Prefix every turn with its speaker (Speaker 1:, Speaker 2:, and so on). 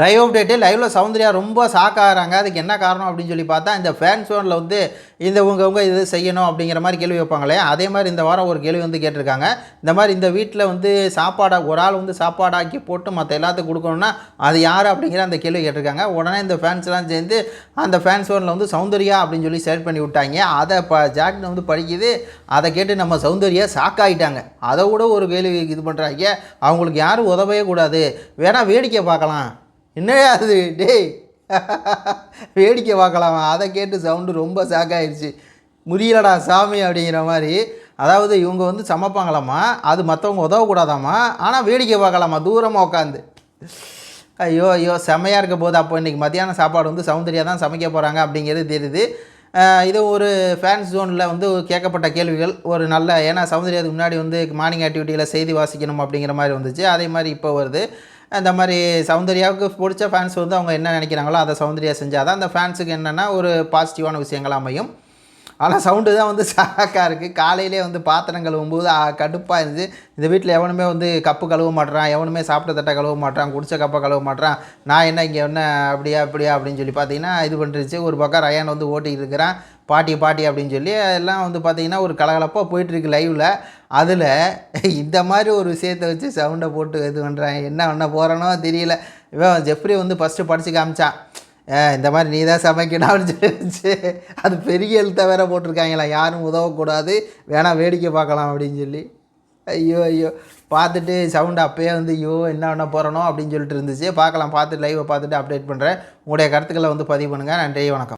Speaker 1: Live update லைவில் சௌந்தர்யா ரொம்ப shock ஆகிறாங்க. அதுக்கு என்ன காரணம் அப்படின்னு சொல்லி பார்த்தா இந்த ஃபேன் ஷோனில் வந்து இந்த உங்க உங்க இது செய்யணும் அப்படிங்கிற மாதிரி கேள்வி வைப்பாங்களே அதே மாதிரி இந்த வாரம் ஒரு கேள்வி வந்து கேட்டிருக்காங்க. இந்த மாதிரி இந்த வீட்டில் வந்து சாப்பாடை ஒரு ஆள் வந்து சாப்பாடாக்கி போட்டு மற்ற எல்லாத்துக்கும் கொடுக்கணும்னா அது யார் அப்படிங்கிற அந்த கேள்வி கேட்டிருக்காங்க. உடனே இந்த ஃபேன்ஸ்லாம் சேர்ந்து அந்த ஃபேன் ஷோனில் வந்து சௌந்தர்யா அப்படின்னு சொல்லி செலக்ட் பண்ணி விட்டாங்க. அதை இப்போ ஜாக்னு வந்து படிக்குது. அதை கேட்டு நம்ம சௌந்தர்யா ஷாக் ஆகிட்டாங்க அதை விட ஒரு கேள்வி இது பண்ணுறாங்க அவங்களுக்கு யாரும் உதவவே கூடாது. வேணால் வேடிக்கை பார்க்கலாம். என்னையா அது டேய். வேடிக்கை பார்க்கலாமா? அதை கேட்டு சவுண்டு ரொம்ப ஷாக் ஆயிடுச்சு முடியலடா சாமி அப்படிங்கிற மாதிரி. அதாவது இவங்க வந்து சமைப்பாங்களாமா அது மற்றவங்க உதவக்கூடாதாம்மா? ஆனால் வேடிக்கை பார்க்கலாமா தூரமாக உட்காந்து ஐயோ ஐயோ செமையாக இருக்க போது அப்போ. இன்றைக்கி மத்தியானம் சாப்பாடு வந்து சௌந்தர்யா தான் சமைக்க போகிறாங்க அப்படிங்கிறது தெரியுது. இது ஒரு ஃபேன்ஸ் ஜோனில் வந்து கேட்கப்பட்ட கேள்விகள். ஒரு நல்ல ஏன்னா சௌந்தர்யாவுக்கு முன்னாடி வந்து மார்னிங் ஆக்டிவிட்டியில் செய்தி வாசிக்கணும் அப்படிங்கிற மாதிரி வந்துச்சு. அதே மாதிரி இப்போ வருது. அந்த மாதிரி சௌந்தர்யாவுக்கு பிடிச்ச ஃபேன்ஸ் வந்து அவங்க என்ன நினைக்கிறாங்களோ அதை சௌந்தர்யா செஞ்சால் தான் அந்த ஃபேன்ஸுக்கு என்னென்னா ஒரு பாசிட்டிவான விஷயங்கள் அமையும். ஆனால் சவுண்டு தான் வந்து சாக்காக இருக்குது காலையிலே வந்து பாத்திரம் கழுவும்போது கடுப்பாக இருந்துச்சு இந்த வீட்டில் எவனுமே வந்து கப்பு கழுவ மாட்றான் எவனுமே சாப்பிட்ட தட்டை கழுவ மாட்டேறான் குடிச்ச கப்பை கழுவ மாட்டேறான் நான் என்ன இங்கே என்ன அப்படியா அப்படியா அப்படின்னு சொல்லி பார்த்தீங்கன்னா இது பண்ணிருச்சு ஒரு பக்கம் ரயான் வந்து ஓட்டிகிட்டு இருக்கிறான். பாட்டி பாட்டி அப்படின்னு சொல்லி எல்லாம் வந்து பார்த்தீங்கன்னா ஒரு கலகலப்பாக போயிட்டுருக்கு லைவில் அதில் இந்த மாதிரி ஒரு விஷயத்தை வச்சு சவுண்டை போட்டு இது பண்ணுறான் என்ன பண்ண போகிறானோ தெரியல. இவன் ஜெப்ரி வந்து ஃபஸ்ட்டு படித்து காமிச்சான். இந்த மாதிரி நீ தான் சமைக்கணும் அப்படின்னு சொல்லிச்சு. அது பெரிய எழுத்த வேற போட்டிருக்காங்களா யாரும் உதவக்கூடாது வேணால் வேடிக்கை பார்க்கலாம் அப்படின்னு சொல்லி. ஐயோ ஐயோ. பார்த்துட்டு சவுண்டு அப்போயே வந்து ஐயோ என்ன பண்ண போகிறனோ அப்படின்னு சொல்லிட்டு இருந்துச்சு. பார்க்கலாம் பார்த்துட்டு லைவை பார்த்துட்டு அப்டேட் பண்ணுறேன் உங்களுடைய கருத்துக்களை வந்து பதிவு பண்ணுங்கள் நன்றி வணக்கம்.